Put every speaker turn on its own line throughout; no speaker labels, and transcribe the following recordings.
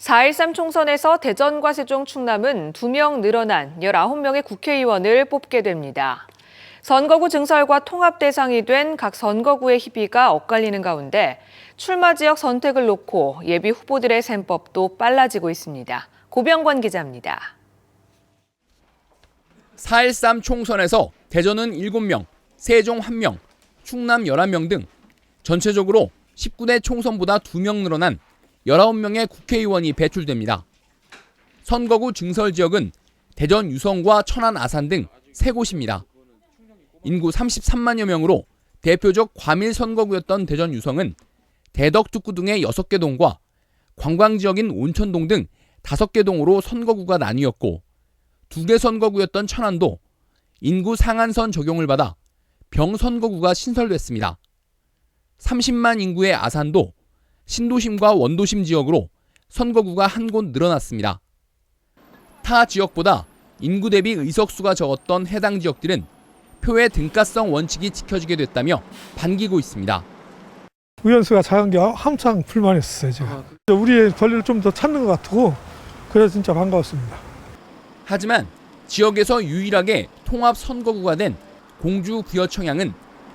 4.13 총선에서 대전과 세종, 충남은 2명 늘어난 19명의 국회의원을 뽑게 됩니다. 선거구 증설과 통합 대상이 된 각 선거구의 희비가 엇갈리는 가운데 출마 지역 선택을 놓고 예비 후보들의 셈법도 빨라지고 있습니다. 고병관 기자입니다.
4.13 총선에서 대전은 7명, 세종 1명, 충남 11명 등 전체적으로 19대 총선보다 2명 늘어난 19명의 국회의원이 배출됩니다. 선거구 증설 지역은 대전 유성과 천안 아산 등 세 곳입니다. 인구 33만여 명으로 대표적 과밀 선거구였던 대전 유성은 대덕특구 등의 6개 동과 관광 지역인 온천동 등 5개 동으로 선거구가 나뉘었고 두 개 선거구였던 천안도 인구 상한선 적용을 받아 병선거구가 신설됐습니다. 30만 인구의 아산도 신도심과 원도심 지역으로 선거구가 한 곳 늘어났습니다. 타 지역보다 인구 대비 의석수가 적었던 해당 지역들은 표의 등가성 원칙이 지켜지게 됐다며 반기고 있습니다.
의원수가 작은 게 한창 불만했었어요, 제가. 우리의 권리를 좀 더 찾는 것 같고, 그래서 진짜 반가웠습니다.
하지만 지역에서 유일하게 통합 선거구가 된 공주 부여 청양은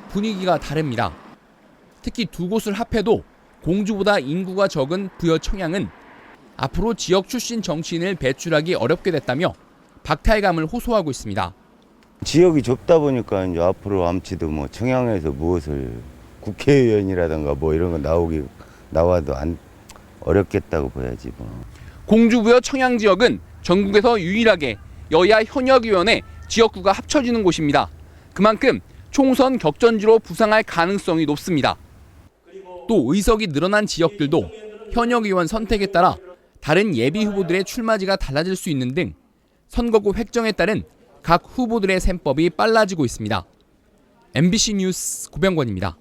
분위기가 다릅니다. 특히 두 곳을 합해도 공주보다 인구가 적은 부여 청양은 앞으로 지역 출신 정치인을 배출하기 어렵게 됐다며 박탈감을 호소하고 있습니다.
지역이 좁다 보니까 이제 앞으로 암치도 뭐 청양에서 무엇을 국회의원이라든가 뭐 이런 거 나오기 나와도 안 어렵겠다고 봐야지 뭐.
공주부여 청양 지역은 전국에서 유일하게 여야 현역의원의 지역구가 합쳐지는 곳입니다. 그만큼 총선 격전지로 부상할 가능성이 높습니다. 또 의석이 늘어난 지역들도 현역 의원 선택에 따라 다른 예비 후보들의 출마지가 달라질 수 있는 등 선거구 획정에 따른 각 후보들의 셈법이 빨라지고 있습니다. MBC 뉴스 고병권입니다.